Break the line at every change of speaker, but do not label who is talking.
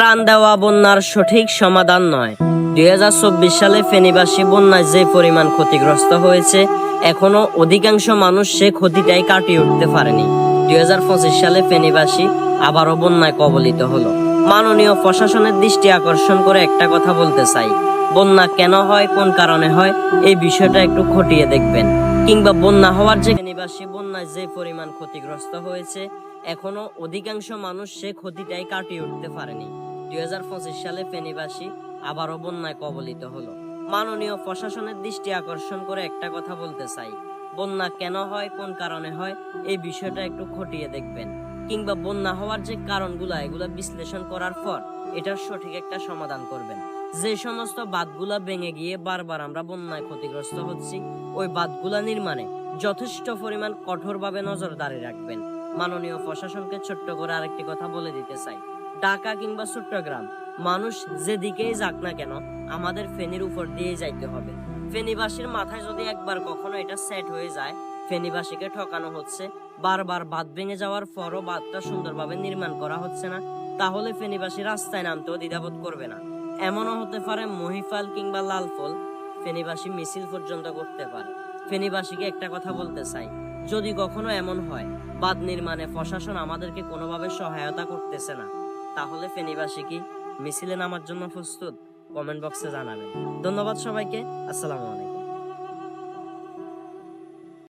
ত্রাণ দেওয়া বন্যার সঠিক সমাধান নয়। দুই হাজার চব্বিশ সালে ফেনীবাসী বন্যায় যে পরিমাণ ক্ষতিগ্রস্ত হয়েছে এখনও অধিকাংশ মানুষ সে ক্ষতিটাই কাটিয়ে উঠতে পারেনি। দুই সালে ফেনীবাসী আবারও বন্যায় কবলিত হলো। মাননীয় প্রশাসনের দৃষ্টি আকর্ষণ করে একটা কথা বলতে চাই। বন্যা কেন হয়, কোন কারণে হয়, এই বিষয়টা একটু খটিয়ে দেখবেন। কিংবা বন্যা হওয়ার যে ফেনীবাসী বন্যায় যে পরিমাণ ক্ষতিগ্রস্ত হয়েছে এখনও অধিকাংশ মানুষ সে ক্ষতিটাই কাটিয়ে উঠতে পারেনি। দুই সালে ফেনীবাসী আবারও বন্যায় কবলিত হলো। মাননীয় প্রশাসনের দৃষ্টি আকর্ষণ করে একটা কথা বলতে চাই। বন্যা কেন হয়, কোন কারণে হয়, এই বিষয়টা একটু খতিয়ে দেখবেন। কিংবা বন্যা হওয়ার যে কারণগুলো, এগুলো বিশ্লেষণ করার পর এটার সঠিক একটা সমাধান করবেন। যে সমস্ত বাঁধগুলা ভেঙে গিয়ে বারবার আমরা বন্যায় ক্ষতিগ্রস্ত হচ্ছি, ওই বাঁধগুলা নির্মাণে যথেষ্ট পরিমাণ কঠোরভাবে নজরদারি রাখবেন। মাননীয় প্রশাসনকে ছোট্ট করে আরেকটি কথা বলে দিতে চাই। ঢাকা কিংবা চট্টগ্রাম, মানুষ যেদিকেই যাক না কেন, আমাদের ফেনীর উপর দিয়ে যাইতে হবে। ফেনীবাসীর মাথায় যদি একবার কখনো এটা সেট হয়ে যায়, ফেনীবাসীকে ঠকানো হচ্ছে, বারবার বাঁধ ভেঙে যাওয়ার পরও বাঁধটা সুন্দরভাবে নির্মাণ করা হচ্ছে না, তাহলে ফেনীবাসী রাস্তায় নামতেও দ্বিধাবোধ করবে না। এমনও হতে পারে মহিফাল কিংবা লালফল ফেনীবাসী মিছিল পর্যন্ত করতে পারে। ফেনীবাসীকে একটা কথা বলতে চাই, যদি কখনো এমন হয়, বাঁধ নির্মাণে প্রশাসন আমাদেরকে কোনোভাবে সহায়তা করতেছে না। তাহলে ফেনীবাসী কি মিছিলে নামার জন্য প্রস্তুত? কমেন্ট বক্সে জানাবেন। ধন্যবাদ সবাইকে। আসসালামু আলাইকুম।